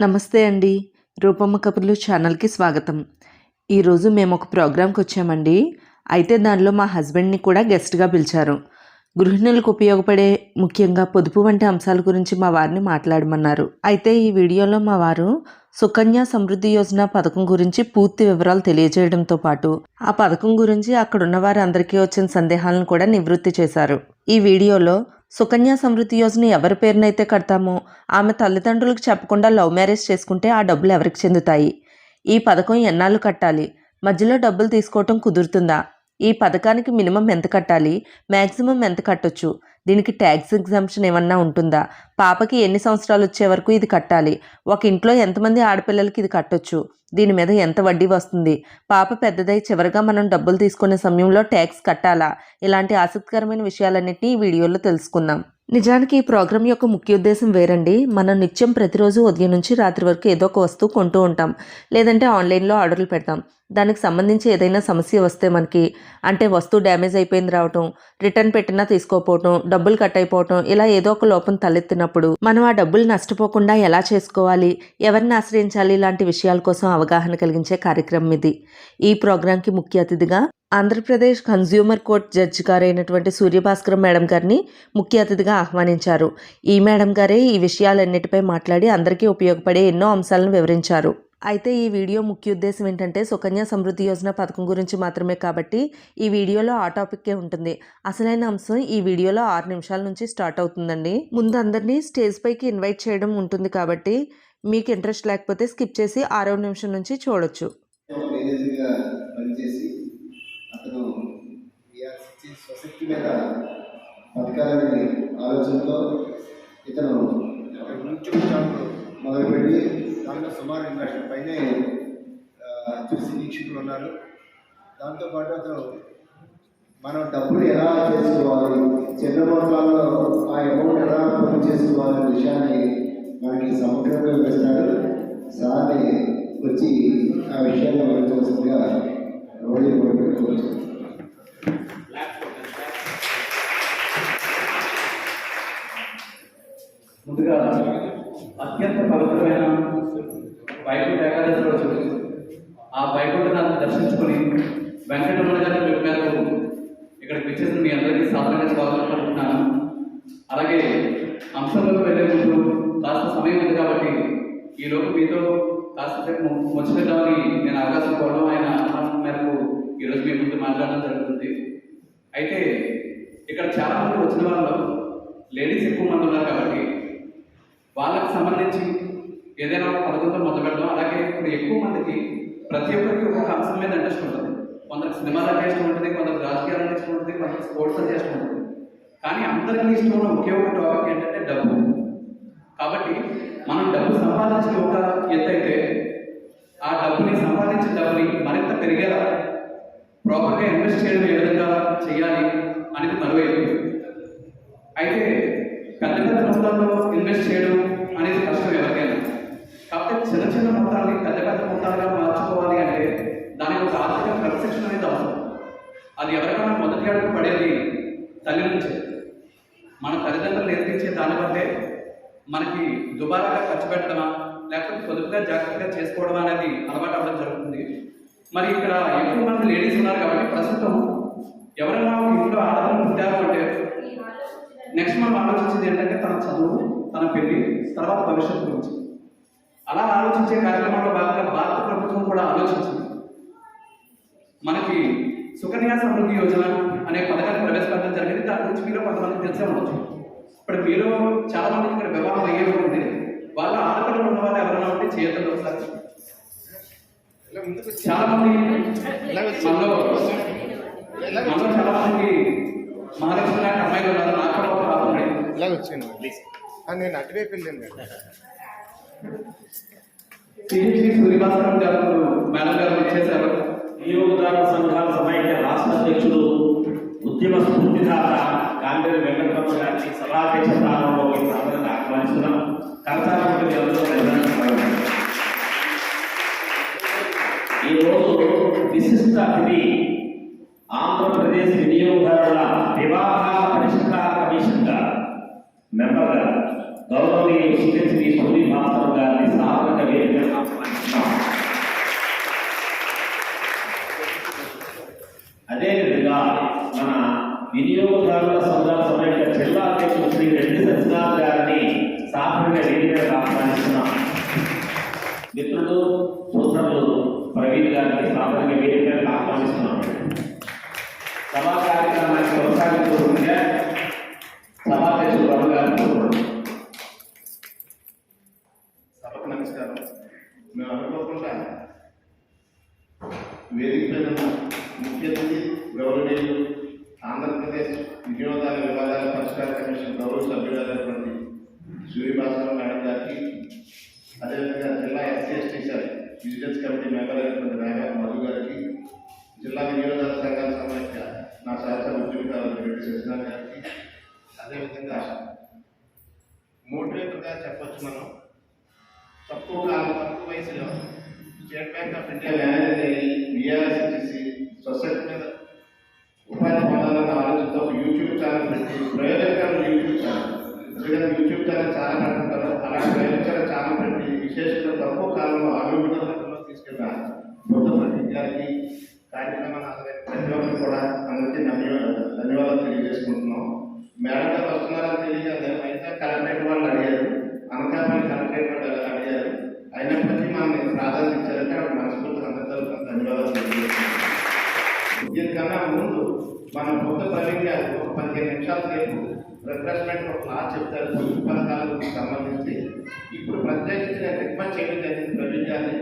నమస్తే అండి. రూపమ్మ కబుర్లు ఛానల్కి స్వాగతం. ఈరోజు మేము ఒక ప్రోగ్రాంకి వచ్చామండి. అయితే దానిలో మా హస్బెండ్ని కూడా గెస్ట్గా పిలిచారు. గృహిణులకు ఉపయోగపడే ముఖ్యంగా పొదుపు వంటి అంశాల గురించి మా వారిని మాట్లాడమన్నారు. అయితే ఈ వీడియోలో మా వారు సుకన్య సమృద్ధి యోజన పథకం గురించి పూర్తి వివరాలు తెలియజేయడంతో పాటు ఆ పథకం గురించి అక్కడున్న వారి అందరికీ వచ్చిన సందేహాలను కూడా నివృత్తి చేశారు. ఈ వీడియోలో సుకన్య సమృద్ధి యోజన ఎవరి పేరునైతే కడతామో ఆమె తల్లిదండ్రులకు చెప్పకుండా లవ్ మ్యారేజ్ చేసుకుంటే ఆ డబ్బులు ఎవరికి చెందుతాయి? ఈ పథకం ఎన్నాళ్ళు కట్టాలి? మధ్యలో డబ్బులు తీసుకోవటం కుదురుతుందా? ఈ పథకానికి మినిమం ఎంత కట్టాలి? మ్యాక్సిమం ఎంత కట్టొచ్చు? దీనికి ట్యాక్స్ ఎగ్జామ్షన్ ఏమన్నా ఉంటుందా? పాపకి ఎన్ని సంవత్సరాలు వచ్చే వరకు ఇది కట్టాలి? ఒక ఇంట్లో ఎంతమంది ఆడపిల్లలకి ఇది కట్టొచ్చు? దీని మీద ఎంత వడ్డీ వస్తుంది? పాప పెద్దదై చివరిగా మనం డబ్బులు తీసుకునే సమయంలో ట్యాక్స్ కట్టాలా? ఇలాంటి ఆసక్తికరమైన విషయాలన్నింటినీ ఈ వీడియోలో తెలుసుకుందాం. నిజానికి ఈ ప్రోగ్రాం యొక్క ముఖ్య ఉద్దేశం వేరండి. మనం నిత్యం ప్రతిరోజు ఉదయం నుంచి రాత్రి వరకు ఏదో ఒక వస్తువు కొంటూ ఉంటాం. లేదంటే ఆన్లైన్లో ఆర్డర్లు పెడతాం. దానికి సంబంధించి ఏదైనా సమస్య వస్తే మనకి అంటే వస్తువు డ్యామేజ్ అయిపోయింది రావటం రిటర్న్ పెట్టినా తీసుకోపోవటం డబ్బులు కట్ అయిపోవటం ఇలా ఏదో ఒక లోపం తలెత్తినప్పుడు మనం ఆ డబ్బులు నష్టపోకుండా ఎలా చేసుకోవాలి ఎవరిని ఆశ్రయించాలి ఇలాంటి విషయాల కోసం అవగాహన కలిగించే కార్యక్రమం ఇది. ఈ ప్రోగ్రాంకి ముఖ్య అతిథిగా ఆంధ్రప్రదేశ్ కన్జ్యూమర్ కోర్ట్ జడ్జి గారైనటువంటి సూర్యభాస్కర్ మేడం గారిని ముఖ్య అతిథిగా ఆహ్వానించారు. ఈ మేడం గారే ఈ విషయాలన్నిటిపై మాట్లాడి అందరికీ ఉపయోగపడే ఎన్నో అంశాలను వివరించారు. అయితే ఈ వీడియో ముఖ్య ఉద్దేశం ఏంటంటే సుకన్య సమృద్ధి యోజన పథకం గురించి మాత్రమే కాబట్టి ఈ వీడియోలో ఆ టాపిక్కే ఉంటుంది. అసలైన అంశం ఈ వీడియోలో ఆరు నిమిషాల నుంచి స్టార్ట్ అవుతుందండి. ముందు అందరినీ స్టేజ్ పైకి ఇన్వైట్ చేయడం ఉంటుంది కాబట్టి మీకు ఇంట్రెస్ట్ లేకపోతే స్కిప్ చేసి ఆరవ నిమిషం నుంచి చూడొచ్చు. ఇతను మొదలుపెట్టి దాంట్లో సుమారు రెండు లక్షల పైనే చూసి వీక్షకులు ఉన్నారు దాంతోపాటు అతను మనం డబ్బులు ఎలా చేసుకోవాలి చిన్న మొత్తాల్లో ఆ అమౌంట్ ఎలా పని చేసుకోవాలనే విషయాన్ని మనకి సమగ్రంగా వివరిస్తాడు. సార్ని వచ్చి ఆ విషయాన్ని వివరించవలసిందిగా రోజు కోరుకోవచ్చు ముందుగా అత్యంత పవిత్రమైన వైకుంఠ ఏకాదశి రోజు ఆ వైకుంఠనాథ్ దర్శించుకొని వెంకటరమణ గారి పిలుపు మేరకు ఇక్కడికి వచ్చేసిన మీ అందరికీ సాధారణంగా స్వాగతం అనుకుంటున్నాను అలాగే అంశంలోకి వెళ్ళే ముందు కాస్త సమయం ఉంది కాబట్టి ఈ మీతో కాస్త సేపు నేను అవకాశం పోవడం ఆయన ఆహ్వానం మేరకు ఈరోజు మీ ముందు మాట్లాడడం జరుగుతుంది. అయితే ఇక్కడ చాలా మంది వచ్చిన వాళ్ళు లేడీస్ ఎక్కువ మంది ఉన్నారు కాబట్టి వాళ్ళకి సంబంధించి ఏదైనా ఒక పథకంతో మొదలు పెడదాం అలాగే ఇప్పుడు ఎక్కువ మందికి ప్రతి ఒక్కరికి ఒక్కొక్క అంశం మీద ఇంట్రెస్ట్ ఉంటుంది. కొందరికి సినిమాలు అంటే ఇష్టం ఉంటుంది కొందరికి రాజకీయాలు అంటే ఇష్టం ఉంటుంది కొందరికి స్పోర్ట్స్ అంటే ఇష్టం ఉంటుంది. కానీ అందరికీ ఇష్టం ఉన్న ఒకే ఒక టాపిక్ ఏంటంటే డబ్బు. కాబట్టి మనం డబ్బు సంపాదించిన ఒక ఎత్తైతే ఆ డబ్బుని సంపాదించిన డబ్బుని మరింత పెరిగేలా ప్రాపర్గా ఇన్వెస్ట్ చేయడం ఏ విధంగా చేయాలి అనేది మరో అయితే పెద్ద పెద్ద మొత్తాల్లో ఇన్వెస్ట్ చేయడం అనేది కష్టం ఎవరికైనా. కాకపోతే చిన్న చిన్న మొత్తాన్ని పెద్ద పెద్ద మొత్తాలుగా మార్చుకోవాలి అంటే దానికి ఒక ఆర్థిక క్రమశిక్షణ అనేది అవసరం. అది ఎవరికైనా మొదటి అడుగు పడేది తల్లి నుంచే. మన తల్లిదండ్రులు నేర్పించే దాన్ని బట్టే మనకి దుబారాగా ఖర్చు పెట్టడమా లేకపోతే పొదుపుగా జాగ్రత్తగా చేసుకోవడం అనేది అలవాటు అవ్వడం జరుగుతుంది. మరి ఇక్కడ ఎక్కువ మంది లేడీస్ ఉన్నారు కాబట్టి ప్రస్తుతం ఎవరైనా ఇంట్లో ఆడపిల్లలు పుట్టారు అంటే నెక్స్ట్ మనం ఆలోచించేది ఏంటంటే తన చదువు తన పెళ్ళి తర్వాత భవిష్యత్తు గురించి. అలా ఆలోచించే కార్యక్రమంలో భాగంగా భారత ప్రభుత్వం కూడా ఆలోచించింది. మనకి సుకన్య సమృద్ధి యోజన అనే పథకాన్ని ప్రవేశపెట్టడం జరిగింది. దాని గురించి మీరు కొంతమంది తెలిసే ఉండొచ్చు. ఇప్పుడు మీరు చాలా మంది ఇక్కడ వివాహం అయ్యే ఉంటుంది వాళ్ళ ఆడపిల్లలు ఉన్న వాళ్ళు ఎవరైనా ఉంటే చేయొద్దు ఒకసారి. చాలా మంది మనలో మనలో చాలా మందికి మహాలక్ష్మి లాంటి అమ్మాయిలు ఉన్నారు. నాకు కూడా ఒక పాప నేను అటువైపు వెళ్ళాను. మేడం సిహెచ్సి సూర్యభాస్కరం గారు మేడం గారు వచ్చేసారు నమస్కారం. మేము అనుకోకుండా వేదిక మీద ముఖ్య అతిథి గౌరవనీయులు ఆంధ్రప్రదేశ్ వినియోగదారుల వివాదాల పరిష్కార కమిషన్ గౌరవ సభ్యులైనటువంటి సూర్యభాస్కర్ మేడం గారికి అదేవిధంగా జిల్లా SC ST sir vigilance committee member అయినటువంటి నాగా మధు గారికి జిల్లా వినియోగదారుల సంఘాల సమాఖ్య నా సహచర ఉద్యోగాలు రెడ్డి సత్యనారాయణ గారికి అదేవిధంగా మోటివేటర్గా చెప్పొచ్చు మనం. తక్కువ కాలం తక్కువ వయసులో State Bank of India manager అయ్యి విఆర్ఎస్సి సొసైటీ మీద ఉపాధి పొందాలన్న ఆలోచనతో ఒక యూట్యూబ్ ఛానల్ పెట్టి ప్రయోజనకరం యూట్యూబ్ ఛానల్ ఎందుకంటే యూట్యూబ్ ఛానల్ చాలా పెడుతుంటారు అలాంటి ప్రయోజనకర ఛానల్ పెట్టి విశేషంగా తక్కువ కాలంలో అభివృద్ధిలో తీసుకెళ్ళిన బుద్ధ ప్రతి గారికి కార్యక్రమాన్ని ఆదరించిన ప్రతి ఒక్కరికి కూడా అందరికీ ధన్యవాదాలు ధన్యవాదాలు తెలియజేసుకుంటున్నాం మేడం గారు వస్తున్నారని తెలియదు అయితే కలెక్టరేట్ వాళ్ళు అడిగారు అనకాపల్లి కలెక్టరేట్ వాళ్ళు అడిగారు అయినప్పటికీ మనల్ని ప్రాధాన్యత ఇచ్చారంటే అక్కడ మనస్ఫూర్తిగా అందరి తరఫున ధన్యవాదాలు తెలియజేస్తున్నాం దీనికన్నా ముందు మన బుద్ధ ప్రవీణ్ గారు ఒక పదిహేను నిమిషాల సేపు రిఫ్రెష్మెంట్ ఒక క్లాస్ చెప్తారు. పొదుపు పథకాలకు సంబంధించి. ఇప్పుడు ప్రత్యేకించి నేను రిక్వెస్ట్ చేయడం జరిగింది ప్రవీణ్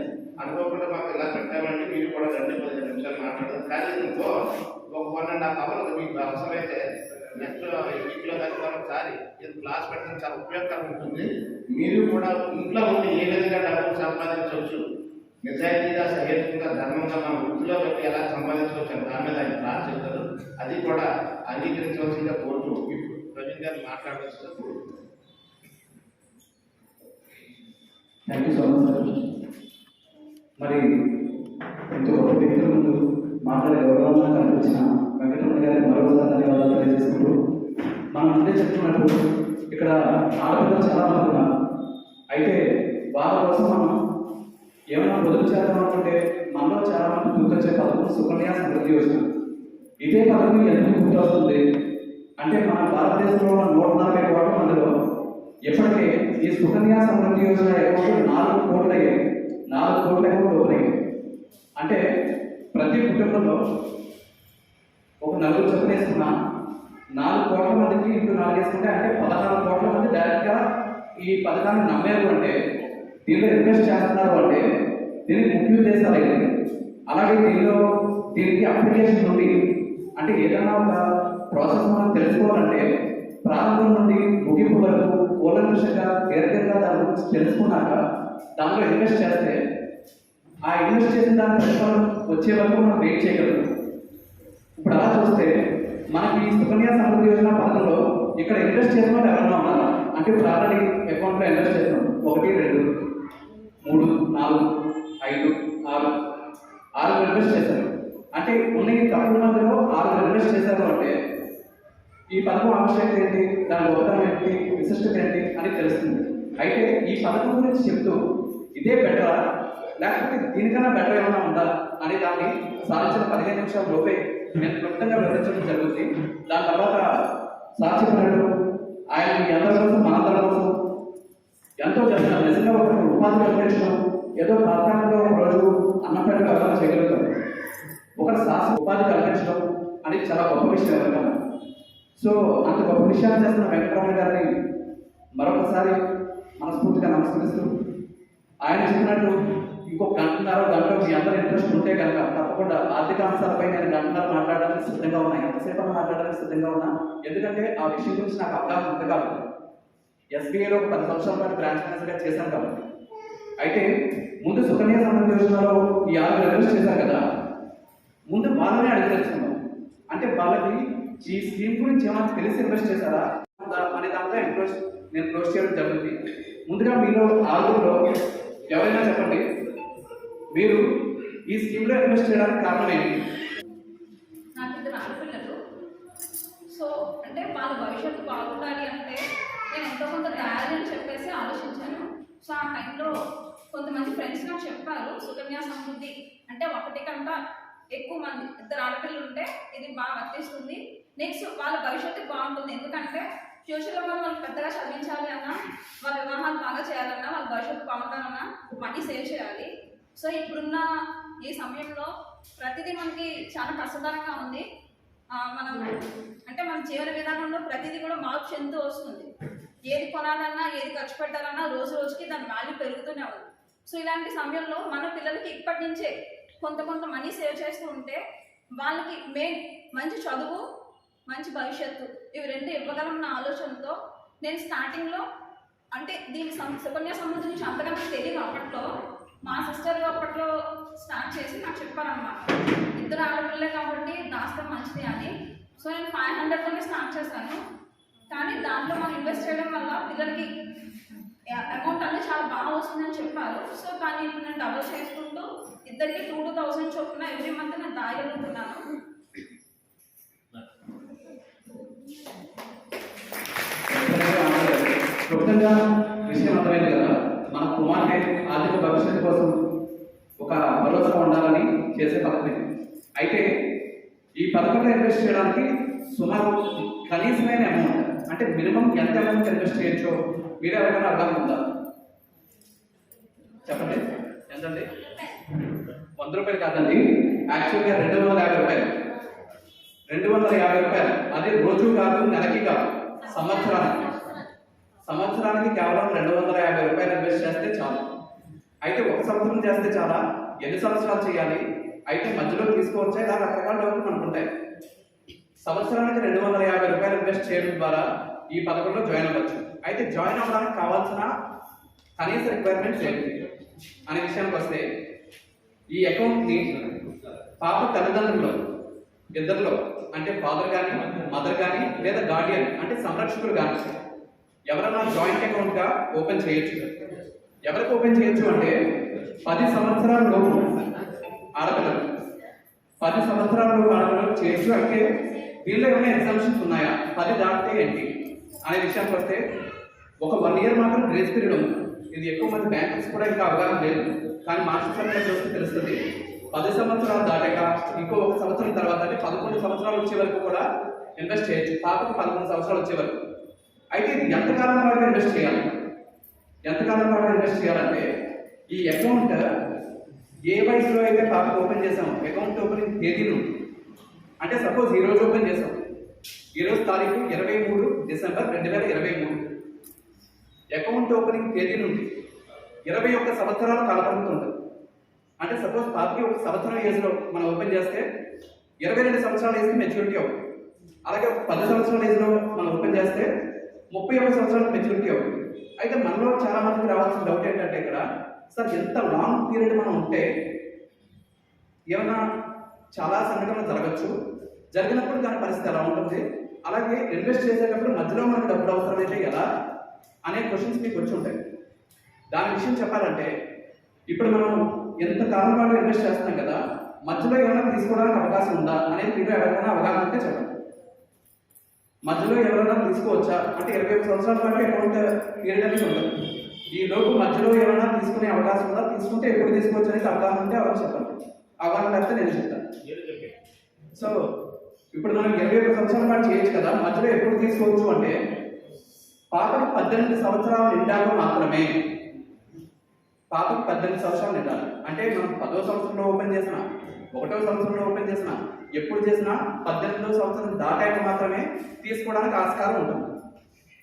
అనుకోకుండా మాకు ఇలా పెట్టామంటే మీరు కూడా రెండు పదిహేను నిమిషాలు మాట్లాడదు. కానీ ఇంకో ఒక వన్ అండ్ హాఫ్ అవర్ మీకు అవసరమైతే నెక్స్ట్ వీక్లో కానీ ఒకసారి ఇది క్లాస్ పెట్టడం చాలా ఉపయోగకరంగా ఉంటుంది. మీరు కూడా ఇంట్లో ఉండి ఏ విధంగా డబ్బులు సంపాదించవచ్చు? నిజాయితీగా సహేతుగా ధర్మంగా మన వృత్తిలో పెట్టి ఎలా సంపాదించవచ్చు అని దాని మీద ఆయన క్లాస్ చెప్తారు. అది కూడా అంగీకరించవలసిందిగా కోరుతూ ఇప్పుడు. ప్రవీణ్ గారు కోరుతున్నాను thank you so much sir మరి ఎంతో గొప్ప వ్యక్తుల ముందు మాట్లాడే గౌరవంగా కనిపించిన వెంకటరమణ గారికి మరోసారి ధన్యవాదాలు తెలియజేసుకుంటూ మనం ముందే చెప్తున్నట్టు ఇక్కడ ఆడపిల్లలు చాలా మంది ఉన్నారు. అయితే వాళ్ళ కోసం మనం ఏమైనా పొదుపు చేద్దాం అనుకుంటే మనలో చాలా మంది గుర్తొచ్చే పథకం సుకన్య సమృద్ధి యోజన. ఇదే పదవి ఎందుకు గుర్తొస్తుంది. అంటే మన భారతదేశంలో ఉన్న నూట నలభై కోట్ల మందిలో ఇప్పటికే ఈ సుకన్య సమృద్ధి యోజన అకౌంట్లు నాలుగు కోట్లు అయ్యాయి నాలుగు కోట్ల అకౌంట్లు ఓపెన్ అయ్యాయి. అంటే ప్రతి కుటుంబంలో ఒక నలుగురు చొప్పున వేసుకున్నా నాలుగు కోట్ల మందికి ఇంటూ నాలుగు వేసుకుంటే అంటే పదహారు కోట్ల మంది డైరెక్ట్గా ఈ పథకాన్ని నమ్మారు అంటే దీనిలో ఇన్వెస్ట్ చేస్తున్నారు అంటే దీనికి ముఖ్య ఉద్దేశాలు ఏంటి? అలాగే దీనిలో దీనికి అప్లికేషన్ నుండి అంటే ఏదైనా ఒక ప్రాసెస్ మనం తెలుసుకోవాలంటే ప్రారంభం నుండి ముగింపు వరకు కూలంకషంగా దీర్ఘంగా దాని గురించి తెలుసుకున్నాక దాంట్లో ఇన్వెస్ట్ చేస్తే ఆ ఇన్వెస్ట్ చేసిన దాని ప్రతిఫలం వచ్చే వరకు మనం వెయిట్ చేయగలం. ఇప్పుడు అలా చూస్తే మనకి ఈ సుకన్య సమృద్ధి యోజన పథకంలో ఇక్కడ ఇన్వెస్ట్ చేసిన వాళ్ళు ఎవరైనా ఉన్నారా? అంటే ఇప్పుడు ఆల్రెడీ అకౌంట్లో ఇన్వెస్ట్ చేస్తాం ఒకటి రెండు మూడు నాలుగు ఐదు ఆరు. ఆరు ఇన్వెస్ట్ చేశారు. అంటే ఉన్న ఈ తక్కువ మందిలో ఆరు ఇన్వెస్ట్ చేశారు అంటే ఈ పథకం ఆవశ్యకత ఏంటి? దాని గొప్పతనం ఏంటి? విశిష్టత ఏంటి? అని తెలుస్తుంది. అయితే ఈ పథకం గురించి చెప్తూ ఇదే బెటరా? లేకపోతే దీనికన్నా బెటర్ ఏమైనా ఉందా? అనే దాన్ని సాధించిన పదిహేను నిమిషాల లోపే నేను క్లుప్తంగా వివరించడం జరుగుతుంది. దాని తర్వాత సార్ ఆయన ఎంతో కోసం మనందరి కోసం ఎంతో చేస్తున్నారు. నిజంగా ఒక ఉపాధి కల్పించడం ఏదో తాత్కాలికంగా ఒక రోజు అన్నపేట చేయగలుగుతాం ఒక శాస్త్ర ఉపాధి కల్పించడం అనేది చాలా గొప్ప విషయం అనమాట సో అంత గొప్ప విషయాలు చేస్తున్న వెంకటరమణ గారిని మరొకసారి మనస్ఫూర్తిగా నమస్కరిస్తూ ఆయన చెప్పినట్టు ఇంకో గంటన్నర గంట మీ అందరూ ఇంట్రెస్ట్ ఉంటే కనుక తప్పకుండా ఆర్థిక అంశాలపై నేను గంటన్నర మాట్లాడడానికి సిద్ధంగా ఉన్నా ఎంతసేపు మాట్లాడడానికి సిద్ధంగా ఉన్నా. ఎందుకంటే ఆ విషయం గురించి నాకు అవగాహన ఉంది కాబట్టి. ఎస్బీఐలో ఒక పది సంవత్సరాల పాటు బ్రాంచ్ మేనేజర్గా చేశాను కాబట్టి. అయితే ముందు సుకన్య సమృద్ధి యోజనలో ఈ ఆరు ఇన్వెస్ట్ చేశారు కదా ముందు వాళ్ళనే అడిగి అంటే వాళ్ళకి ఈ స్కీమ్ గురించి ఏమైనా తెలిసి ఇన్వెస్ట్ చేశారా? అనే దాంట్లో ఇంట్రెస్ట్ నేను క్లోజ్ చేయడం జరుగుతుంది. ముందుగా మీలో ఆరుగురులో ఎవరైనా చెప్పండి. మీరు ఈ స్కీమ్లో ఇన్వెస్ట్ చేయడానికి కారణం ఏంటి? నాకు ఇద్దరు ఆడపిల్లలు. సో అంటే వాళ్ళ భవిష్యత్తు బాగుండాలి అంటే నేను ఎంతో కొంత తయారీ అని చెప్పేసి ఆలోచించాను. సో ఆ టైంలో కొంతమంది ఫ్రెండ్స్ నాకు చెప్పారు సుకన్య సమృద్ధి. అంటే ఒకటి కంట ఎక్కువ మంది ఇద్దరు ఆడపిల్లలు ఉంటే ఇది బాగా వర్తిస్తుంది. నెక్స్ట్ వాళ్ళ భవిష్యత్తు బాగుంటుంది. ఎందుకంటే ఫ్యూచర్లో మనం వాళ్ళు పెద్దగా చదివించాలి అన్నా వాళ్ళ వివాహాలు బాగా చేయాలన్నా వాళ్ళ భవిష్యత్తు బాగుండాలన్నా మనీ సేవ్ చేయాలి. సో ఇప్పుడున్న ఈ సమయంలో ప్రతిదీ మనకి చాలా కష్టతరంగా ఉంది. మనం అంటే మన జీవన విధానంలో ప్రతిదీ కూడా మార్పు చెందుతూ వస్తుంది. ఏది కొనాలన్నా ఏది ఖర్చు పెట్టాలన్నా రోజు రోజుకి దాని వాల్యూ పెరుగుతూనే ఉంది. సో ఇలాంటి సమయంలో మన పిల్లలకి ఇప్పటి నుంచే కొంత కొంత మనీ సేవ్ చేస్తూ ఉంటే వాళ్ళకి మెయిన్ మంచి చదువు మంచి భవిష్యత్తు ఇవి రెండు ఇవ్వగలం నా ఆలోచనతో నేను స్టార్టింగ్లో అంటే దీనికి సం సుకన్య సంబంధించి అంతగా నాకు తెలియదు అప్పట్లో. మా సిస్టర్ అప్పట్లో స్టార్ట్ చేసి నాకు చెప్పారన్నమాట. ఇద్దరు ఆడపిల్లలే కాబట్టి దాస్తం మంచిది అని. సో నేను ఫైవ్ హండ్రెడ్తోనే స్టార్ట్ చేశాను. కానీ దాంట్లో మనం ఇన్వెస్ట్ చేయడం వల్ల పిల్లలకి అంటే చాలా బాగా వస్తుందని చెప్పారు. సో కానీ ఇప్పుడు నేను డబుల్ చేసుకుంటూ ఇద్దరికి టూ టూ థౌసండ్ చొప్పున ఎవ్రీ మంత్ నేను దాగలుగుతున్నాను క్లుప్తంగా విషయం అర్థమైంది కదా మన కుమార్తె ఆర్థిక భవిష్యత్తు కోసం ఒక భరోసా ఉండాలని చేసే పథకం అయితే ఈ పథకంలో ఇన్వెస్ట్ చేయడానికి సుమారు కనీసమైన అమౌంట్ అంటే మినిమం ఎంత అమౌంట్ ఇన్వెస్ట్ చేయొచ్చో మీరు ఎవరైనా అర్థం ఉందా చెప్పండి. ఎంతండి? వంద రూపాయలు కాదండి. యాక్చువల్గా రెండు వందల యాభై రూపాయలు. రెండు వందల యాభై రూపాయలు. అది రోజు కాదు నెలకి కాదు. సంవత్సరానికి. సంవత్సరానికి కేవలం రెండు వందల యాభై రూపాయలు ఇన్వెస్ట్ చేస్తే చాలు. అయితే ఒక సంవత్సరం చేస్తే చాలా. ఎన్ని సంవత్సరాలు చేయాలి? అయితే మధ్యలో తీసుకోవచ్చా? ఇలా రకరకాల డబ్బులు అనుకుంటాయి. సంవత్సరానికి రెండు వందల యాభై రూపాయలు ఇన్వెస్ట్ చేయడం ద్వారా ఈ పథకంలో జాయిన్ అవ్వచ్చు. అయితే జాయిన్ అవ్వడానికి కావాల్సిన కనీస రిక్వైర్మెంట్స్ ఏంటి? అనే విషయానికి వస్తే ఈ అకౌంట్ని పాప తల్లిదండ్రులు ఇద్దరిలో అంటే ఫాదర్ కానీ మదర్ కానీ లేదా గార్డియన్ అంటే సంరక్షకుడు కానీ ఎవరన్నా జాయింట్ అకౌంట్గా ఓపెన్ చేయొచ్చు. ఎవరికి ఓపెన్ చేయొచ్చు అంటే పది సంవత్సరాల లోపు ఆడపిల్లలు. పది సంవత్సరాల లోపు ఆడపిల్లలు చేయొచ్చు అంటే దీనిలో ఏమైనా ఎగ్జామ్షన్స్ ఉన్నాయా? పది దాటితే ఏంటి? అనే విషయానికి వస్తే ఒక వన్ ఇయర్ మాత్రం గ్రేస్ పీరియడ్ ఉంది. ఇది ఎక్కువ మంది బ్యాంకర్స్ కూడా ఇంకా అవగాహన లేదు. కానీ మాస్టర్ సర్టిఫికేట్ చూస్తే తెలుస్తుంది. పది సంవత్సరాలు దాటాక ఇంకో ఒక సంవత్సరం తర్వాత అంటే పదకొండు సంవత్సరాలు వచ్చే వరకు కూడా ఇన్వెస్ట్ చేయొచ్చు. పాపకు పదకొండు సంవత్సరాలు వచ్చే వరకు. అయితే ఇది ఎంతకాలం పాటు ఇన్వెస్ట్ చేయాలి? ఎంతకాలం పాటు ఇన్వెస్ట్ చేయాలంటే ఈ అకౌంట్ ఏ వయసులో అయితే పాప ఓపెన్ చేసాం అకౌంట్ ఓపెనింగ్ తేదీలు అంటే సపోజ్ ఈ రోజు ఓపెన్ చేసాం. ఈ రోజు తారీఖు ఇరవై మూడు డిసెంబర్ రెండు వేల ఇరవై మూడు. అకౌంట్ ఓపెనింగ్ తేదీ నుండి ఇరవై ఒక్క సంవత్సరాల కాలపరిమితి అంటే సపోజ్ పాపకి ఒక సంవత్సరం ఏజ్లో మనం ఓపెన్ చేస్తే ఇరవై రెండు సంవత్సరాల ఏజ్కి మెచ్యూరిటీ అవుతుంది. అలాగే ఒక పది సంవత్సరాల ఏజ్లో మనం ఓపెన్ చేస్తే ముప్పై ఒక్క సంవత్సరాలు మెచ్యూరిటీ అవుతుంది. అయితే మనలో చాలా మందికి రావాల్సిన డౌట్ ఏంటంటే ఇక్కడ సార్ ఎంత లాంగ్ పీరియడ్ మనం ఉంటే ఏమైనా చాలా సంఘటనలు జరగచ్చు? జరిగినప్పుడు దాని పరిస్థితి ఎలా ఉంటుంది? అలాగే ఇన్వెస్ట్ చేసేటప్పుడు మధ్యలో మనకు డబ్బులు అవసరమైతే ఎలా? అనే క్వశ్చన్స్ మీకు వచ్చి ఉంటాయి. దాని విషయం చెప్పాలంటే ఇప్పుడు మనం ఎంత కాలం పాటు ఇన్వెస్ట్ చేస్తున్నాం కదా మధ్యలో ఏమైనా తీసుకోవడానికి అవకాశం ఉందా అనేది మీరు ఎవరైనా అవగాహన ఉంటే చెప్పండి. మధ్యలో ఎవరైనా తీసుకోవచ్చా? అంటే ఇరవై ఐదు సంవత్సరాల పాటు అకౌంట్ పీరియడ్ ఉండదు. ఉంటుంది ఈ లోపు మధ్యలో ఏమైనా తీసుకునే అవకాశం ఉందా? తీసుకుంటే ఎప్పుడు తీసుకోవచ్చు అనేది అవగాహన ఉంటే ఎవరు చెప్పండి. అవగాహన లేకపోతే నేను చెప్తాను. సో ఇప్పుడు మనం ఇరవై ఒక్క సంవత్సరాల పాటు చేయొచ్చు కదా మధ్యలో ఎప్పుడు తీసుకోవచ్చు అంటే పాపకు పద్దెనిమిది సంవత్సరాలు నిండాక మాత్రమే. పాపకు పద్దెనిమిది సంవత్సరాలు నిండాలి. అంటే మనం పదో సంవత్సరంలో ఓపెన్ చేసిన ఒకటో సంవత్సరంలో ఓపెన్ చేసిన ఎప్పుడు చేసినా పద్దెనిమిదో సంవత్సరం దాటాక మాత్రమే తీసుకోవడానికి ఆస్కారం ఉంటుంది.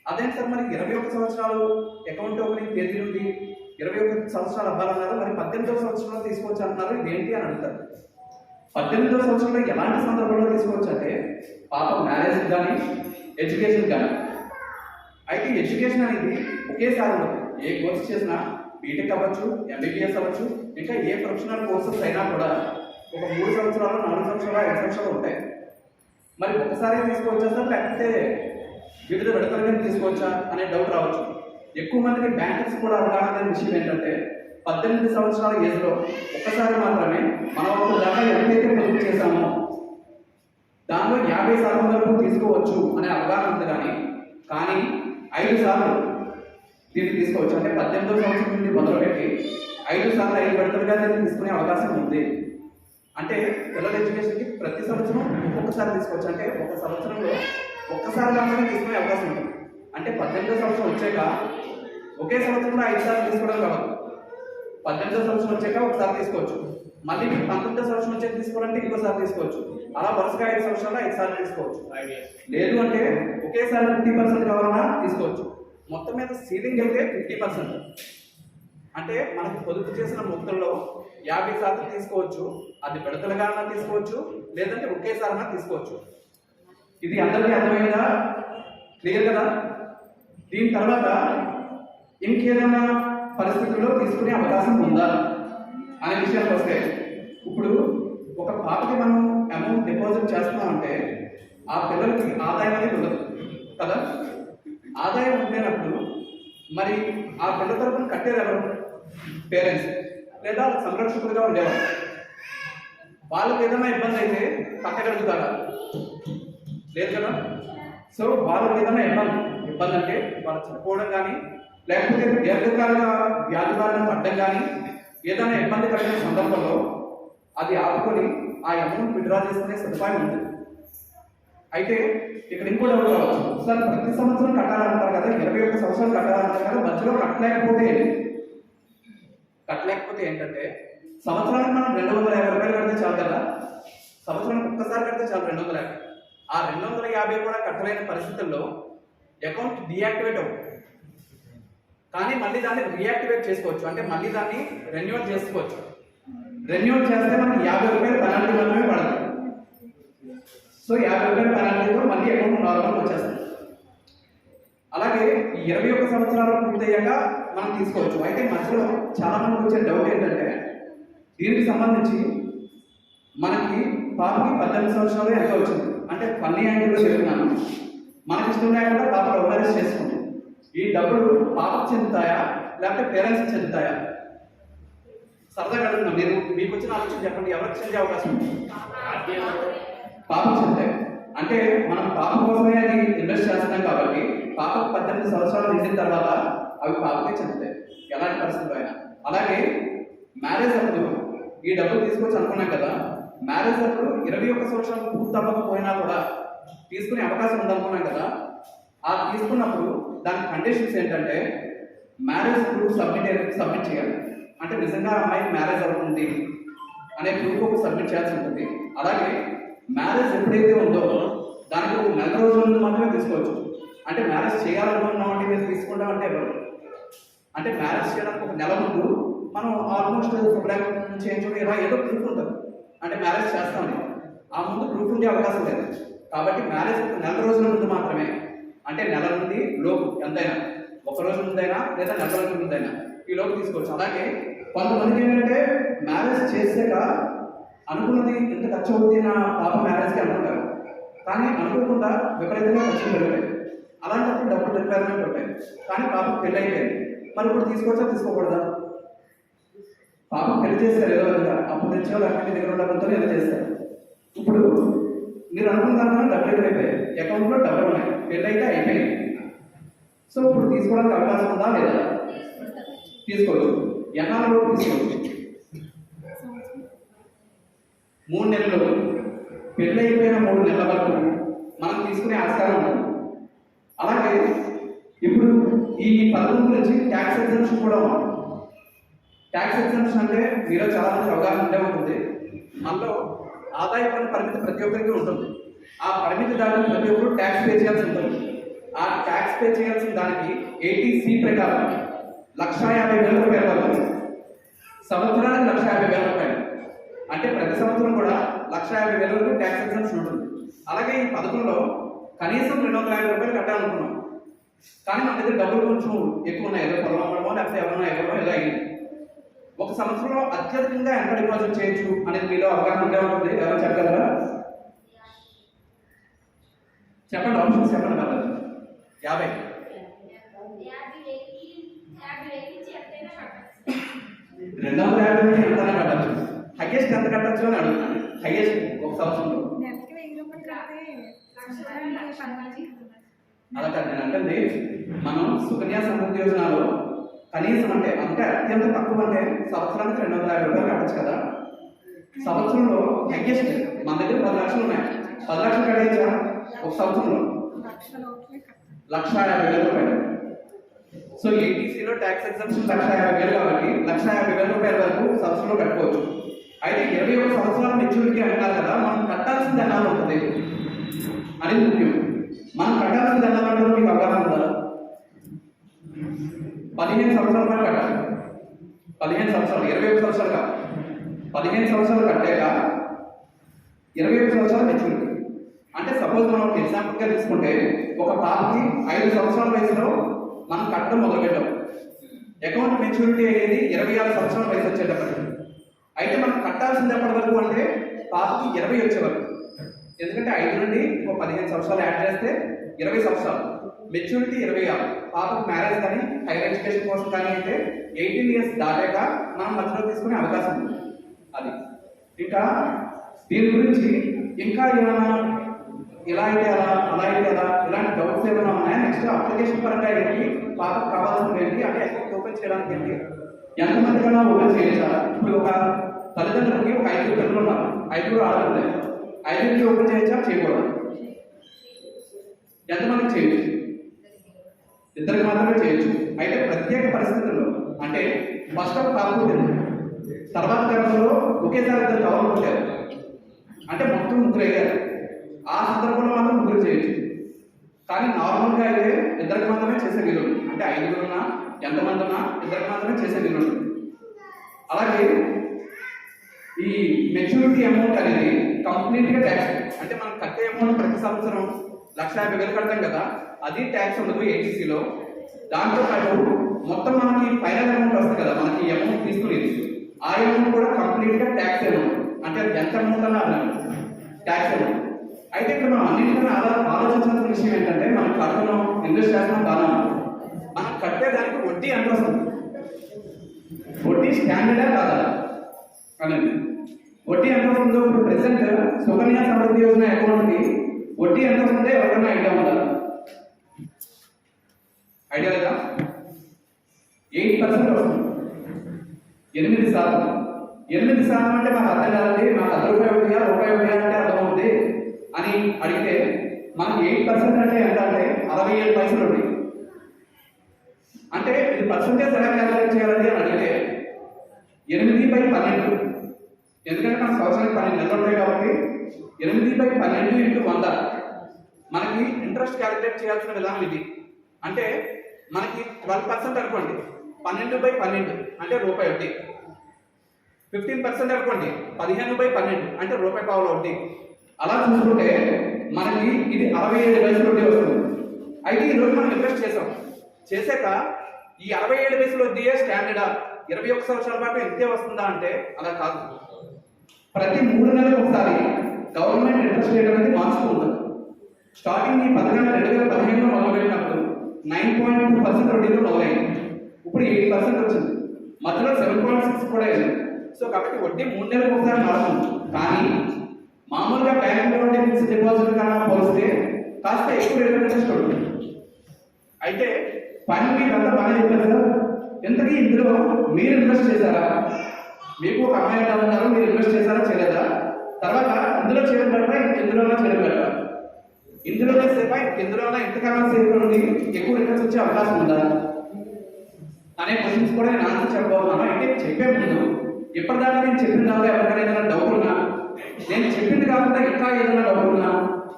అదే సార్ మరి ఇరవై ఒక సంవత్సరాలు అకౌంట్ ఓపెనింగ్ తేదీ నుండి ఇరవై ఒక సంవత్సరాలు అవ్వాలన్నారు మరి పద్దెనిమిదో సంవత్సరంలో తీసుకోవచ్చు అంటున్నారు ఇదేంటి అని అడుగుతారు. పద్దెనిమిదో సంవత్సరంలో ఎలాంటి సందర్భంలో తీసుకోవచ్చు అంటే పాప మ్యారేజ్ కానీ ఎడ్యుకేషన్ కానీ అయితే ఎడ్యుకేషన్ అనేది ఒకేసారి ఉండదు ఏ కోర్స్ చేసినా బీటెక్ అవ్వచ్చు ఎంబీబీఎస్ అవ్వచ్చు ఇంకా ఏ ప్రొఫెషనల్ కోర్సెస్ అయినా కూడా ఒక మూడు సంవత్సరాలు నాలుగు సంవత్సరాలు ఐదు సంవత్సరాలు ఉంటాయి. మరి ఒకసారి తీసుకోవచ్చా సార్ లేకపోతే వివిధ విడతలుగా తీసుకోవచ్చా అనే డౌట్ రావచ్చు. ఎక్కువ మందికి బ్యాంకర్స్ కూడా అవగాహన విషయం ఏంటంటే పద్దెనిమిది సంవత్సరాల ఏజ్లో ఒక్కసారి మాత్రమే మనం ఒక దాకా ఎంతైతే పొదుపు చేశామో దానిలో యాభై శాతం వరకు తీసుకోవచ్చు అనే అవగాహన ఉంది కానీ కానీ ఐదు సార్లు దీన్ని తీసుకోవచ్చు. అంటే పద్దెనిమిదో సంవత్సరం నుండి మొదలుపెట్టి ఐదు సార్లు ఐదు విడతలుగా దీన్ని తీసుకునే అవకాశం ఉంది. అంటే పిల్లల ఎడ్యుకేషన్కి ప్రతి సంవత్సరం ఒక్కొక్కసారి తీసుకోవచ్చు. అంటే ఒక సంవత్సరంలో ఒక్కసారి మాత్రమే తీసుకునే అవకాశం ఉంటుంది అంటే పద్దెనిమిదో సంవత్సరం వచ్చాక ఒకే సంవత్సరంలో ఐదు సార్లు తీసుకోవడం కావాలి. పద్దెనిమిదో సంవత్సరం వచ్చాక ఒకసారి తీసుకోవచ్చు. మళ్ళీ మీకు పంతొమ్మిదో సంవత్సరం వచ్చాక తీసుకోవాలంటే ఇంకోసారి తీసుకోవచ్చు. అలా వరుసగా ఐదు సంవత్సరాలు ఐదుసార్లు తీసుకోవచ్చు. లేదు అంటే ఒకేసారి ఫిఫ్టీ పర్సెంట్ కావాలన్నా తీసుకోవచ్చు. మొత్తం మీద సీలింగ్ అయితే ఫిఫ్టీ పర్సెంట్. అంటే మనకు పొదుపు చేసిన మొత్తంలో యాభై శాతం తీసుకోవచ్చు. అది విడతలుగా తీసుకోవచ్చు. లేదంటే ఒకేసారి తీసుకోవచ్చు. ఇది అందరికీ అర్థమైందా? క్లియర్ కదా? దీని తర్వాత ఇంకేదైనా పరిస్థితుల్లో తీసుకునే అవకాశం ఉందా? అనే విషయానికి వస్తే ఇప్పుడు ఒక పాపకి మనం అమౌంట్ డిపాజిట్ చేస్తున్నామంటే ఆ పిల్లలకి ఆదాయం అనేది ఉండదు కదా? ఆదాయం ఉండేటప్పుడు మరి ఆ పిల్ల తరపున కట్టేది ఎవరు? పేరెంట్స్ లేదా సంరక్షకులుగా ఉండేవారు. వాళ్ళకి ఏదైనా ఇబ్బంది అయితే కట్టగలుగుతారా లేదు కదా? సో వాళ్ళకి ఏదైనా ఇబ్బంది ఇబ్బంది అంటే వాళ్ళు చనిపోవడం కానీ లేకపోతే దీర్ఘకాలిక వ్యాధి బారిన పడ్డం కానీ ఏదైనా ఇబ్బంది కలిగిన సందర్భంలో అది ఆపుకొని ఆ అమౌంట్ విత్డ్రా చేసుకునే సదుపాయం ఉంది. అయితే ఇక్కడ ఇంకో డౌట్ కావచ్చు సార్ ప్రతి సంవత్సరం కట్టాలంటారు కదా ఇరవై ఒక్క సంవత్సరాలు కట్టాలంటారు కదా మధ్యలో కట్టలేకపోతే కట్టలేకపోతే ఏంటంటే సంవత్సరానికి మనం రెండు వందల యాభై రూపాయలు కడితే చాలు కదా? సంవత్సరానికి ఒక్కసారి కడితే చాలు రెండు వందల యాభై. ఆ రెండు వందల యాభై కూడా కట్టలేని పరిస్థితుల్లో అకౌంట్ డియాక్టివేట్ అవుతుంది కానీ మళ్ళీ దాన్ని రియాక్టివేట్ చేసుకోవచ్చు. అంటే మళ్ళీ దాన్ని రెన్యువల్ చేసుకోవచ్చు. రెన్యూల్ చేస్తే మనకి యాభై రూపాయలు పెనాల్టీ మాత్రమే పడదు. సో యాభై రూపాయల పెనాల్టీతో మళ్ళీ అకౌంట్ నార్మల్ వచ్చేస్తుంది. అలాగే ఈ ఇరవై ఒక్క సంవత్సరాలు పూర్తయ్యాక మనం తీసుకోవచ్చు. అయితే మధ్యలో చాలా మందికి వచ్చే డౌట్ ఏంటంటే దీనికి సంబంధించి మనకి పాపకి పద్దెనిమిది సంవత్సరాలు ఎంత వచ్చింది. అంటే ఫన్నీ యాంగిల్లో చెప్తున్నాను. మనకి ఇష్టం లేకుండా పాప లవ్ చేసుకుంటాం చేసుకుంది. ఈ డబ్బులు పాపకు చెందుతాయా? లేకపోతే పేరెంట్స్ చెందుతాయా? సరదాగా అడుగుతున్నాం మీరు మీకు వచ్చిన ఆలోచన చెప్పండి. ఎవరికి చెందే అవకాశం ఉంది? పాపకు అంటే మనం పాప కోసమే అది ఇన్వెస్ట్ చేస్తున్నాం కాబట్టి పాపకు పద్దెనిమిది సంవత్సరాలు నిండిన తర్వాత అవి పాపకే చెందుతాయి. ఎలాంటి పరిస్థితులు అయినా. అలాగే మ్యారేజ్ అప్పుడు ఈ డబ్బులు తీసుకొచ్చి అనుకున్నాం కదా మ్యారేజ్ అప్పుడు ఇరవై ఒక్క సంవత్సరాలు పూర్తి అవ్వకపోయినా కూడా తీసుకునే అవకాశం ఉందనుకున్నాం కదా ఆ తీసుకున్నప్పుడు దాని కండిషన్స్ ఏంటంటే మ్యారేజ్ ప్రూఫ్ సబ్మిట్ సబ్మిట్ చేయాలి. అంటే నిజంగా అమ్మాయికి మ్యారేజ్ అవుతుంది అనే ప్రూఫ్ ఒక సబ్మిట్ చేయాల్సి ఉంటుంది. అలాగే మ్యారేజ్ ఎప్పుడైతే ఉందో దానికి ఒక నెల రోజుల ముందు మాత్రమే తీసుకోవచ్చు. అంటే మ్యారేజ్ చేయాలనుకున్నాం అంటే మీరు తీసుకుంటాం అంటే ఎవరు అంటే మ్యారేజ్ చేయడానికి ఒక నెల ముందు మనం ఆల్మోస్ట్ శుభ్రం చేయించడం ఇలా ఏదో ప్రూఫ్ ఉంటుంది. అంటే మ్యారేజ్ చేస్తామని ఆ ముందు ప్రూఫ్ ఉండే అవకాశం లేదు. కాబట్టి మ్యారేజ్ ఒక నెల రోజుల ముందు మాత్రమే. అంటే నెల నుండి లోపు ఎంతైనా ఒక రోజు ముందైనా లేదా నెల రోజుల ముందైనా ఈ లోపు తీసుకోవచ్చు. అలాగే కొంతమందికి ఏంటంటే మ్యారేజ్ చేశాక అనుకున్నది ఎంత ఖర్చు అవుతుంది నా పాప మ్యారేజ్కి అనుకుంటారు. కానీ అనుకోకుండా విపరీతంగా ఖర్చులు పెరిగాయి అలాంటప్పుడు డబ్బులు రిక్వైర్మెంట్ ఉంటాయి. కానీ పాప పెళ్ళి అయిపోయింది. మరి ఇప్పుడు తీసుకోవచ్చా తీసుకోకూడదా? పాప పెళ్ళి చేస్తారు ఏదో విధంగా. అప్పు తెచ్చే వాళ్ళు మీ దగ్గర ఉన్న డబ్బులతో ఏదో చేస్తారు. ఇప్పుడు మీరు అనుకున్న దానికన్నా డబ్బులు అయిపోయాయి. అకౌంట్లో డబ్బులు ఉన్నాయి. పెళ్ళి అయితే అయిపోయింది. సో ఇప్పుడు తీసుకోవడానికి అవకాశం ఉందా లేదా? తీసుకోవచ్చు. ఎన్నాళ్ళు తీసుకోవచ్చు మూడు నెలలు పెళ్ళి అయిపోయిన మూడు నెలల వరకు మనం తీసుకునే ఆస్కారం ఉంది అలాగే ఇప్పుడు ఈ పథకం గురించి ట్యాక్స్ ఎగ్జామ్షన్ కూడా ఉంది ట్యాక్స్ ఎగ్జామ్షన్ అంటే మీలో చాలా మంది అవగాహన ఉండే ఉంటుంది. మనలో ఆదాయ పన్ను పరిమితి ప్రతి ఒక్కరికి ఉంటుంది. ఆ పరిమితి దాటిన ప్రతి ఒక్కరు ట్యాక్స్ పే చేయాల్సి ఉంటుంది. ఆ ట్యాక్స్ పే చేయాల్సిన దానికి ఎయిటీ ప్రకారం లక్ష యాభై వేల రూపాయల వరకు సంవత్సరానికి లక్ష యాభై వేల రూపాయలు. అంటే ప్రతి సంవత్సరం కూడా లక్ష యాభై వేల వరకు ట్యాక్స్ ఎగ్జామ్స్ ఉంటుంది. అలాగే ఈ పథకంలో కనీసం రెండు వందల యాభై రూపాయలు కట్టాలనుకున్నాం. కానీ మన దగ్గర డబ్బులు కొంచెం ఎక్కువ ఉన్నాయి ఏదో పొలం అవ్వడమో లేకపోతే ఎవరైనా ఎవరో ఏదో అయింది. ఒక సంవత్సరంలో అత్యధికంగా ఎంత డిపాజిట్ చేయొచ్చు అనేది మీలో అవగాహన ఉండే ఉంటుంది. ఎవరో చెప్పగలరా? చెప్పండి ఆప్షన్స్ చెప్పండి పర్లేదు. యాభై. రెండు వందల యాభై నుండి ఎంత కట్టచ్చు. హైయెస్ట్ ఎంత కట్టచ్చు అని అడుగుతున్నాను హైయెస్ట్ ఒక సంవత్సరంలో. పన్నెండు అలా కాదు నేను అంటే మనం సుకన్య సమృద్ధి యోజనలో కనీసం అంటే అంటే అత్యంత తక్కువ అంటే సంవత్సరానికి రెండు వందల యాభై రూపాయలు కట్టచ్చు కదా? సంవత్సరంలో హైయెస్ట్ మన దగ్గర పది లక్షలు ఉన్నాయి. పది లక్షలు కట్టేయచ్చా ఒక సంవత్సరంలో లక్ష యాభై వేల రూపాయలు. సో ఏటీసీలో ట్యాక్స్ ఎగ్జామ్షన్ లక్ష యాభై వేలు కాబట్టి లక్ష యాభై వేల రూపాయల వరకు సంవత్సరంలో కట్టుకోవచ్చు. అయితే ఇరవై ఒక సంవత్సరాల మెచ్యూరిటీ అంటారు కదా మనం కట్టాల్సిన దండాలు ఉంటుంది అనేది ముఖ్యం? మనం కట్టాల్సిన దండాలు అంటే మీకు అవగాహన ఉండాలి? పదిహేను సంవత్సరాల పాటు కట్టాలి. పదిహేను సంవత్సరాలు ఇరవై ఒక సంవత్సరాలు కాదు. పదిహేను సంవత్సరాలు కట్టాక ఇరవై ఒక సంవత్సరాలు మెచ్యూరిటీ అంటే సపోజ్ మనం ఎగ్జాంపుల్గా తీసుకుంటే ఒక పాపకి ఐదు సంవత్సరాల వయసులో మనం కట్టడం మొదలుపెట్టాం. అకౌంట్ మెచ్యూరిటీ అనేది ఇరవై ఆరు సంవత్సరాల వయసు వచ్చేటప్పటికి. అయితే మనం కట్టాల్సింది ఎప్పటి వరకు అంటే పాపకి ఇరవై వచ్చే వరకు. ఎందుకంటే ఐదు నుండి ఒక పదిహేను సంవత్సరాలు యాడ్ చేస్తే ఇరవై సంవత్సరాలు. మెచ్యూరిటీ ఇరవై ఆరు. పాపకు మ్యారేజ్ కానీ హైయర్ ఎడ్యుకేషన్ కోసం కానీ అయితే ఎయిటీన్ ఇయర్స్ దాటాక మనం మధ్యలో తీసుకునే అవకాశం ఉంది. అది. ఇంకా దీని గురించి ఇంకా ఏమైనా ఇలా అయితే అలా అలా అయితే అలా ఇలాంటి డౌట్స్ ఏమైనా ఉన్నాయా? నెక్స్ట్ అప్లికేషన్ పరంగా ఏంటి? పాపకు కావాల్సింది ఏంటి? అంటే అకౌంట్ ఓపెన్ చేయడానికి ఏంటి? ఎంతమంది కన్నా ఓపెన్ చేయొచ్చా ఇప్పుడు ఒక తల్లిదండ్రులకి ఒక ఐదుగురు పిల్లలు ఉన్నారు. ఐదుగురు ఆడపిల్లలు. ఐదుగురికి ఓపెన్ చేయొచ్చా? చేయకూడదు? ఎంతమందికి చేయొచ్చు? ఇద్దరికి మాత్రమే చేయొచ్చు. అయితే ప్రత్యేక పరిస్థితుల్లో అంటే ఫస్ట్ ఆఫ్ కాకపోతే తర్వాత గర్భంలో ఒకేసారి ఇద్దరు కావాలనుకోలేదు అంటే మొత్తం ముగ్గురు అయ్యారు ఆ సందర్భంలో మాత్రం ముగ్గురు చేయొచ్చు. కానీ నార్మల్గా అయితే ఇద్దరికి మాత్రమే చేసే వీలు అంటే ఐదుగురు ఉన్నా ఎంతమంది ఉన్నా ఇద్దరికి మాత్రమే చేసే వీలు అలాగే ఈ మెచ్యూరిటీ అమౌంట్ అనేది కంప్లీట్గా ట్యాక్స్ అంటే మనం కట్టే అమౌంట్ ప్రతి సంవత్సరం లక్ష యాభై వేలు కడతాం కదా అది ట్యాక్స్ ఉండదు ఏటీసీలో దాంతో పాటు మొత్తం మనకి ఫైనల్ అమౌంట్ వస్తుంది కదా మనకి అమౌంట్ తీసుకునేది. ఆ అమౌంట్ కూడా కంప్లీట్గా ట్యాక్స్ అమౌంట్ అంటే అది ఎంత అమౌంట్ అన్నా ట్యాక్స్ అమౌంట్ అయితే ఇక్కడ మనం అన్నింటికన్నా ఆలో ఆలోచించాల్సిన విషయం ఏంటంటే మనం కడుతున్నాం ఇన్వెస్ట్ చేస్తున్నాం బాగా మనం కట్టేదానికి వడ్డీ ఎంత వస్తుంది? వడ్డీ స్టాండర్డా కాదా? అనేది వడ్డీ ఎంత వస్తుందో ఇప్పుడు ప్రెసెంట్ సుకన్య సమృద్ధి యోజన అకౌంట్కి వడ్డీ ఎంత వస్తుందో ఎవరికైనా ఐడియా ఉందా? ఐడియా లేదా? ఎయిట్ పర్సెంట్ వస్తుంది. ఎనిమిది శాతం ఎనిమిది శాతం అంటే మాకు అర్థం కాదండి. మాకు అర్ధ రూపాయి వడ్డీయా రూపాయి వడ్డీయా అంటే అని అడిగితే మనకి ఎయిట్ పర్సెంట్ అంటే ఎంత అంటే అరవై ఏడు పైసలు ఉన్నాయి. అంటే ఇది పర్సంటేజ్ ఎలా క్యాలిక్యులేట్ చేయాలండి అని అడిగితే ఎనిమిది బై పన్నెండు. ఎందుకంటే మన సంవత్సరానికి పన్నెండు నెలలు ఉంటాయి కాబట్టి ఎనిమిది బై పన్నెండు ఇంటూ వంద. మనకి ఇంట్రెస్ట్ క్యాలిక్యులేట్ చేయాల్సిన విధానం ఇది. అంటే మనకి ట్వెల్వ్ పర్సెంట్ అనుకోండి పన్నెండు బై పన్నెండు అంటే రూపాయి ఒకటి. ఫిఫ్టీన్ పర్సెంట్ అనుకోండి పదిహేను బై పన్నెండు అంటే రూపాయి పావులు ఒకటి. అలా చూసుకుంటే మనకి ఇది అరవై ఏడు వయసులో వస్తుంది. అయితే ఈ రోజు మనం రిక్వెస్ట్ చేసాం. చేశాక ఈ అరవై ఏడు వయసులో వడ్డీయే స్టాండర్డా ఇరవై ఒక్క సంవత్సరాల పాటు ఇంతే వస్తుందా అంటే అలా కాదు. ప్రతి మూడు నెలలకు ఒకసారి గవర్నమెంట్ ఇంట్రెస్ట్ రేట్ అనేది మార్చుకుందాం స్టార్టింగ్ ఈ పథకం రెండు వేల పదిహేనులో మొదలుపెట్టినప్పుడు నైన్ పాయింట్ టూ పర్సెంట్ వడ్డీతో మొదలైంది. ఇప్పుడు ఎయిట్ పర్సెంట్ వచ్చింది. మధ్యలో సెవెన్ పాయింట్ సిక్స్ కూడా అయింది సో కాబట్టి వడ్డీ మూడు నెలలకు ఒకసారి మారుతుంది. కానీ మామూలుగా బ్యాంకులో ఉండే ఫిక్స్డ్ డిపాజిట్ కన్నా పోలిస్తే కాస్త ఎక్కువ రేట్ ఇంట్రెస్ట్ ఉంటుంది. అయితే పని మీకు అంతా బాగా చెప్పారు కదా ఎంతకీ ఇందులో మీరు ఇన్వెస్ట్ చేశారా? మీకు ఒక అమ్మాయి ఎలా ఉన్నారు మీరు ఇన్వెస్ట్ చేశారా చేయలేదా? తర్వాత ఇందులో చేయడం ఇందులో చేయడం బెటరా ఇందులోనే సేపా ఇందులో ఎంతకాలం సేపు నుండి ఎక్కువ రిటర్న్స్ వచ్చే అవకాశం ఉందా? అనే క్వశ్చన్స్ కూడా నేను ఆన్సర్ చెప్పబోతున్నాను. అయితే చెప్పే ముందు ఇప్పటిదాకా నేను చెప్పిన దాంట్లో ఎవరికైనా డౌట్ ఉన్నా నేను చెప్పింది కాకుండా ఇంకా ఏదైనా డౌట్ ఉన్నా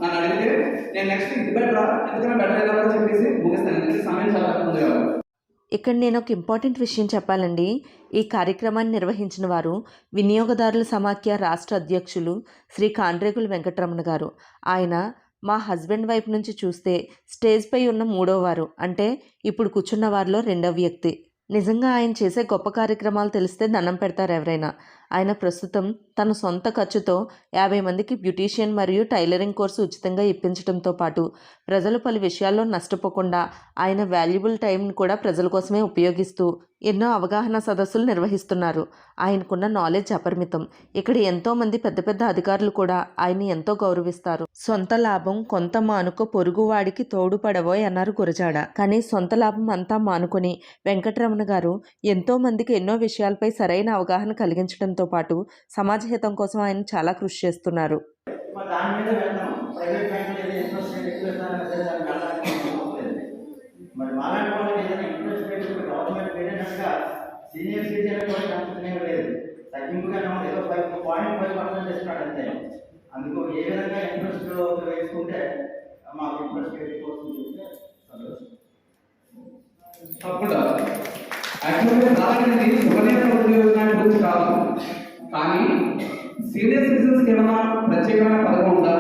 నన్ను అడిగితే నేను నెక్స్ట్ ఇది బెటరా ఎందుకైనా బెటర్ ఏదో చెప్పేసి ముగిస్తాను. ఎందుకంటే సమయం చాలా ఉంది కాబట్టి. ఇక్కడ నేను ఒక ఇంపార్టెంట్ విషయం చెప్పాలండి. ఈ కార్యక్రమాన్ని నిర్వహించిన వారు వినియోగదారుల సమాఖ్య రాష్ట్ర అధ్యక్షులు శ్రీ కాండ్రేగుల వెంకటరమణ గారు. ఆయన మా హస్బెండ్ వైపు నుంచి చూస్తే స్టేజ్పై ఉన్న మూడో వారు. అంటే ఇప్పుడు కూర్చున్న వారిలో రెండవ వ్యక్తి. నిజంగా ఆయన చేసే గొప్ప కార్యక్రమాలు తెలిస్తే దండం పెడతారు ఎవరైనా. ఆయన ప్రస్తుతం తన సొంత ఖర్చుతో యాభై మందికి బ్యూటీషియన్ మరియు టైలరింగ్ కోర్సు ఉచితంగా ఇప్పించడంతో పాటు ప్రజలు పలు విషయాల్లో నష్టపోకుండా ఆయన వాల్యుబుల్ టైంను కూడా ప్రజల కోసమే ఉపయోగిస్తూ ఎన్నో అవగాహన సదస్సులు నిర్వహిస్తున్నారు. ఆయనకున్న నాలెడ్జ్ అపరిమితం. ఇక్కడ ఎంతోమంది పెద్ద పెద్ద అధికారులు కూడా ఆయన్ని ఎంతో గౌరవిస్తారు. సొంత లాభం కొంత మానుకో పొరుగువాడికి తోడుపడబోయ్ అన్నారు గురజాడ. కానీ సొంత లాభం అంతా మానుకొని వెంకటరమణ గారు ఎంతో మందికి ఎన్నో విషయాలపై సరైన అవగాహన కలిగించడంతో పాటు సమాజ హితం కోసం ఆయన చాలా కృషి చేస్తున్నారు. తగ్గింపుగానే ఉంది ఏదో ఫైవ్ పాయింట్ ఫైవ్ పర్సెంట్ ఇస్తున్నాడు అంతే అందుకు ఏ విధంగా ఇంట్రెస్ట్ వేసుకుంటే మాకు ఇంట్రెస్ట్ రేట్ ఎక్కువ వస్తుంది చూస్తే తప్పకుండా. యాక్చువల్గా సాధారణంగా సుకన్య ఉద్యోగాన్ని గురించి కాదు. కానీ సీనియర్ సిటిజన్స్ ఏమైనా ప్రత్యేకమైన పథకం ఉందా?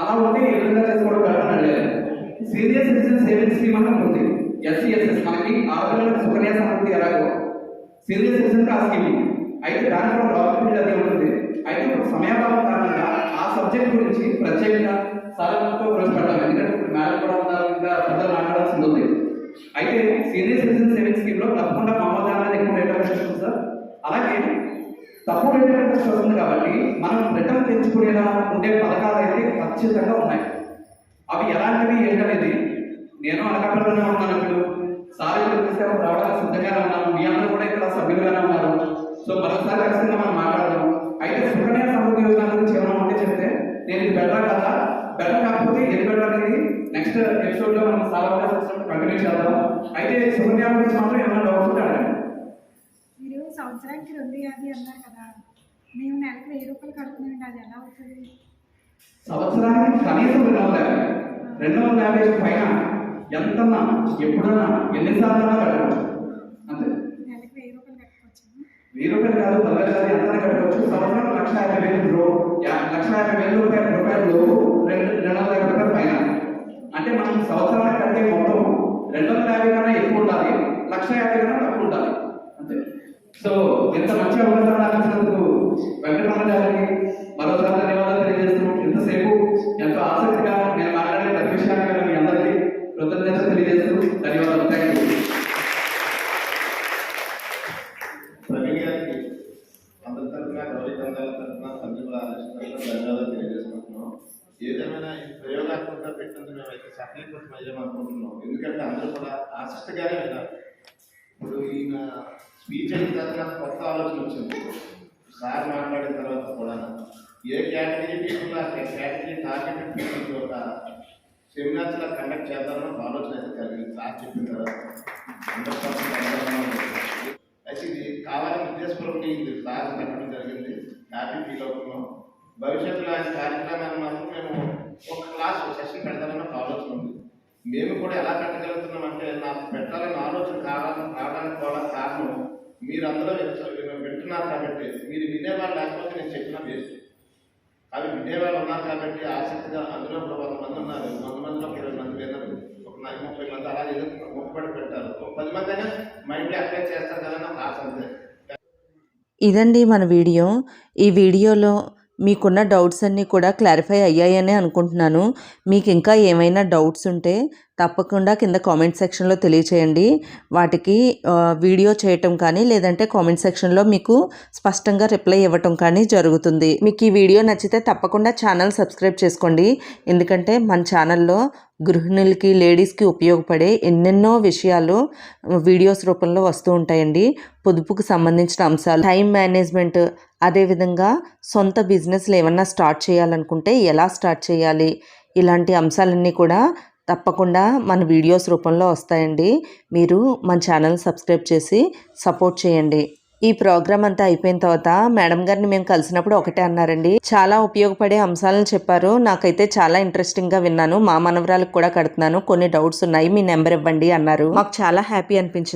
అలా ఉంటే ఏ విధంగా చేసుకోవడం బెటర్ అడిగారు సీనియర్ సిటిజన్ సేవింగ్స్ స్కీమ్ అని ఉంది. ఎస్సీఎస్ఎస్ మనకి ఆడపిల్లలకు సుకన్య సమృద్ధి ఎలాగో. సీనియర్ సిటిజన్ ఆ స్కీమ్ అయితే దాని కూడా గవర్నమెంట్ ఉంటుంది. అయితే ఇప్పుడు సమయాభావం కారణంగా ఆ సబ్జెక్ట్ గురించి ప్రత్యేకంగా సాధారణతో ప్రవేశపెట్టాలి ఎందుకంటే ఇప్పుడు మేడం కూడా ఉన్నారు ఇంకా పెద్దలు మాట్లాడాల్సింది ఉంది. అయితే సీనియర్ సిటిజన్ సేవింగ్ స్కీమ్లో తప్పకుండా మామూలు ఎక్కువ రేట్ ఆఫ్ ఇంట్రెస్ట్ సార్ అలాగే తక్కువ రేట్ ఆఫ్ ఇంట్రెస్ట్ వస్తుంది కాబట్టి మనం రిటర్న్ తెచ్చుకునేలా ఉండే పథకాలు అయితే ఖచ్చితంగా ఉన్నాయి. అవి ఎలాంటివి ఏంటనేది నేను అనకాపల్లిలోనే ఉన్నాను ఇప్పుడు. సార్ ఇక్కడ రావడానికి సిద్ధంగానే ఉన్నాను మీ అందరూ కూడా ఇక్కడ సభ్యులుగానే ఉన్నారు. సో మరొకసారి ఖచ్చితంగా మనం మాట్లాడదాం. అయితే సుకన్య సమృద్ధి యోజన గురించి ఏమైనా ఉంటే చెప్తే నేను ఇది బెటర్ కదా? బెటర్ కాకపోతే ఏది బెటర్ అనేది నెక్స్ట్ ఎపిసోడ్లో మనం సార్ కంటిన్యూ చేద్దాం. అయితే సుకన్య గురించి మాత్రం ఏమైనా డౌట్స్ ఉంటే అడగండి. మీరు సంవత్సరానికి రెండు యాభై అన్నారు కదా. మేము నెలకు వెయ్యి రూపాయలు కడుతున్నామండి అది ఎలా అవుతుంది? సంవత్సరానికి కనీసం రెండు వందల యాభై. రెండు వందల యాభై పైన ఎంతన్నా ఎప్పుడన్నా ఎన్నిసార్లు కట్టవచ్చు అంతే నెలకు వెయ్యి రూపాయలు కట్టుకోవచ్చు వెయ్యి రూపాయలు కాదు పదివేలు కాదు ఎంత కట్టవచ్చు సంవత్సరం లక్ష యాభై వేలు రూ లక్ష యాభై వేల రూపాయల రూపాయలు రెండు రెండు వందల యాభై రూపాయలు పైన. అంటే మనం సంవత్సరానికి కట్టే మొత్తం రెండు వందల యాభై కన్నా ఎక్కువ ఉండాలి. లక్ష యాభై కన్నా తక్కువ ఉండాలి. అంతే. సో ఎంత మంచి అవకాశం నాకు ఇచ్చినందుకు వెంకటరమణ గారికి మరోసారి ధన్యవాదాలు తెలియజేస్తున్నాం. ఎంతసేపు ఎంతో ఆసక్తిగా నేను మాట్లాడే ప్రతి విషయాన్ని మీ అందరికీ కృతజ్ఞతలు తెలియజేస్తూ ధన్యవాదాలు థ్యాంక్ యూ ప్రవీణ్ గారికి అందరి తరఫున గౌరీ కందాల తరఫున సంజీవుల ధన్యవాదాలు తెలియజేసుకుంటున్నాం ఏదేమైనా ఈ ప్రయోగాత్మకంగా పెట్టినందుకు మేమైతే సఫలీకృతం అయ్యామనుకుంటున్నాం ఎందుకంటే అందరూ కూడా ఆసక్తిగానే విన్నారు. ఇప్పుడు ఈయన స్పీచ్ అయిన తర్వాత కొత్త ఆలోచన వచ్చింది. సార్ మాట్లాడిన తర్వాత కూడా ఏ కేటగిరీ తీసుకున్నా ఆ కేటగిరీ టార్గెటెడ్ పీపుల్ సెమినార్స్ లా కండక్ట్ చేద్దామని ఒక ఆలోచన అయితే కలిగింది. సార్ చెప్పిన తర్వాత హండ్రెడ్ పర్సెంట్ అయితే ఇది కావాలని ఉద్దేశపూర్వకంగా ఇది సార్ పెట్టడం జరిగింది. హ్యాపీ ఫీల్ అవుతున్నాం. భవిష్యత్తులో ఆయన కార్యక్రమాన్ని మాత్రం మేము ఒక క్లాస్ సెషన్ పెడతామన్న ఆలోచన ఉంది. మేము కూడా ఎలా పెట్టగలుగుతున్నాం అంటే నాకు పెట్టాలన్న ఆలోచన కావాలని రావడానికి కూడా కారణం మీరు అందరూ వింట- వింటున్నారు కాబట్టి మీరు వినేవాళ్ళు లేకపోతే నేను చెప్పిన వేస్ట్ అవి వినేవాళ్ళు ఉన్నారు కాబట్టి ఆసక్తిగా అందులో కూడా వంద మంది ఉన్నారు. వంద మందిలో ఒక ఇరవై మంది విన్నారు. ఒక నలభై ముప్పై మంది అలా ఏదో ముప్పటి పెట్టారు. ఒక పది మంది అయినా మైండ్లో అప్లై చేస్తారు కదా నాకు ఆశ ఇదండి మన వీడియో. ఈ వీడియోలో మీకున్న డౌట్స్ అన్నీ కూడా క్లారిఫై అయ్యాయని అనుకుంటున్నాను. మీకు ఇంకా ఏమైనా డౌట్స్ ఉంటే తప్పకుండా కింద కామెంట్ సెక్షన్లో తెలియచేయండి. వాటికి వీడియో చేయటం కానీ లేదంటే కామెంట్ సెక్షన్లో మీకు స్పష్టంగా రిప్లై ఇవ్వటం కానీ జరుగుతుంది. మీకు ఈ వీడియో నచ్చితే తప్పకుండా ఛానల్ సబ్స్క్రైబ్ చేసుకోండి. ఎందుకంటే మన ఛానల్లో గృహిణులకి లేడీస్కి ఉపయోగపడే ఎన్నెన్నో విషయాలు వీడియోస్ రూపంలో వస్తూ ఉంటాయండి. పొదుపుకు సంబంధించిన అంశాలు టైం మేనేజ్మెంట్ అదేవిధంగా సొంత బిజినెస్లు ఏమన్నా స్టార్ట్ చేయాలనుకుంటే ఎలా స్టార్ట్ చేయాలి? ఇలాంటి అంశాలన్నీ కూడా తప్పకుండా మన వీడియోస్ రూపంలో వస్తాయండి. మీరు మన ఛానల్ సబ్స్క్రైబ్ చేసి సపోర్ట్ చేయండి. ఈ ప్రోగ్రామ్ అంతా అయిపోయిన తర్వాత మేడం గారిని మేము కలిసినప్పుడు ఒకటే అన్నారండి. చాలా ఉపయోగపడే అంశాలను చెప్పారు. నాకైతే చాలా ఇంట్రెస్టింగ్గా విన్నాను. మా మనవరాలకు కూడా కడుతున్నాను. కొన్ని డౌట్స్ ఉన్నాయి. మీ నెంబర్ ఇవ్వండి అన్నారు. మాకు చాలా హ్యాపీ అనిపించింది.